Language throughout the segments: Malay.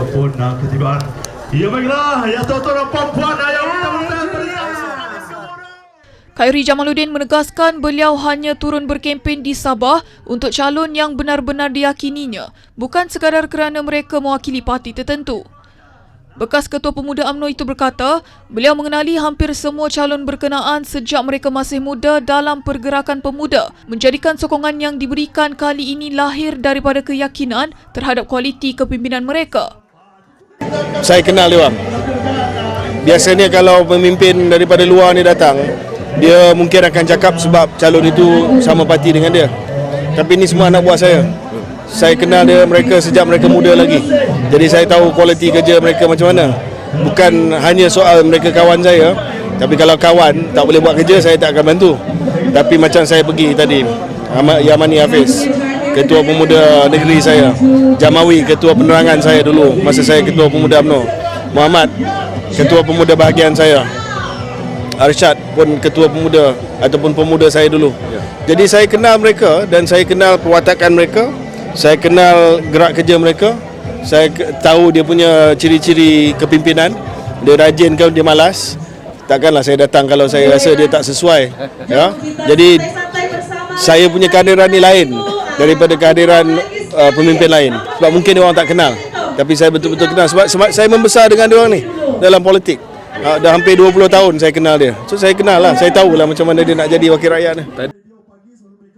ataupun uh, ketibaan. Ya baiklah, ya tuan-tuan dan puan-puan, ayah kita berikan berikan. Khairi Jamaluddin menegaskan beliau hanya turun berkempen di Sabah untuk calon yang benar-benar diyakininya, bukan sekadar kerana mereka mewakili parti tertentu. Bekas Ketua Pemuda UMNO itu berkata, beliau mengenali hampir semua calon berkenaan sejak mereka masih muda dalam pergerakan pemuda, menjadikan sokongan yang diberikan kali ini lahir daripada keyakinan terhadap kualiti kepimpinan mereka. Saya kenal dia orang. Biasanya kalau pemimpin daripada luar ni datang, dia mungkin akan cakap sebab calon itu sama parti dengan dia. Tapi ni semua anak buah saya. Saya kenal dia mereka sejak mereka muda lagi. Jadi saya tahu kualiti kerja mereka macam mana. Bukan hanya soal mereka kawan saya, tapi kalau kawan tak boleh buat kerja saya tak akan bantu. Tapi macam saya pergi tadi, Yamani Hafiz, Ketua Pemuda Negeri saya, Jamawi, Ketua Penerangan saya dulu masa saya Ketua Pemuda UMNO, Muhammad, Ketua Pemuda Bahagian saya, Arsyad pun Ketua Pemuda ataupun pemuda saya dulu. Jadi saya kenal mereka dan saya kenal perwatakan mereka, saya kenal gerak kerja mereka, saya tahu dia punya ciri-ciri kepimpinan, dia rajin ke dia malas. Takkanlah saya datang kalau saya rasa dia tak sesuai. Ya. Jadi saya punya kehadiran ni lain daripada kehadiran uh, pemimpin lain. Sebab mungkin dia orang tak kenal. Tapi saya betul-betul kenal. Sebab, sebab saya membesar dengan dia orang ni dalam politik. Uh, dah hampir 20 tahun saya kenal dia. So saya kenal lah. Saya tahulah macam mana dia nak jadi wakil rakyat ni.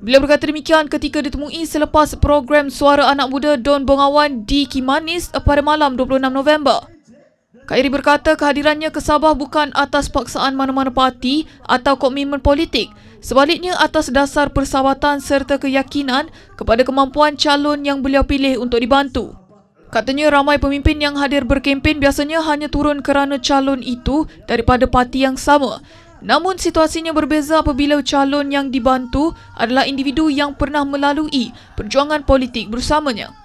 Beliau berkata demikian ketika ditemui selepas program Suara Anak Muda Don Bongawan di Kimanis pada malam 26 November. Khairi berkata kehadirannya ke Sabah bukan atas paksaan mana-mana parti atau komitmen politik, sebaliknya atas dasar persahabatan serta keyakinan kepada kemampuan calon yang beliau pilih untuk dibantu. Katanya ramai pemimpin yang hadir berkempen biasanya hanya turun kerana calon itu daripada parti yang sama. Namun situasinya berbeza apabila calon yang dibantu adalah individu yang pernah melalui perjuangan politik bersamanya.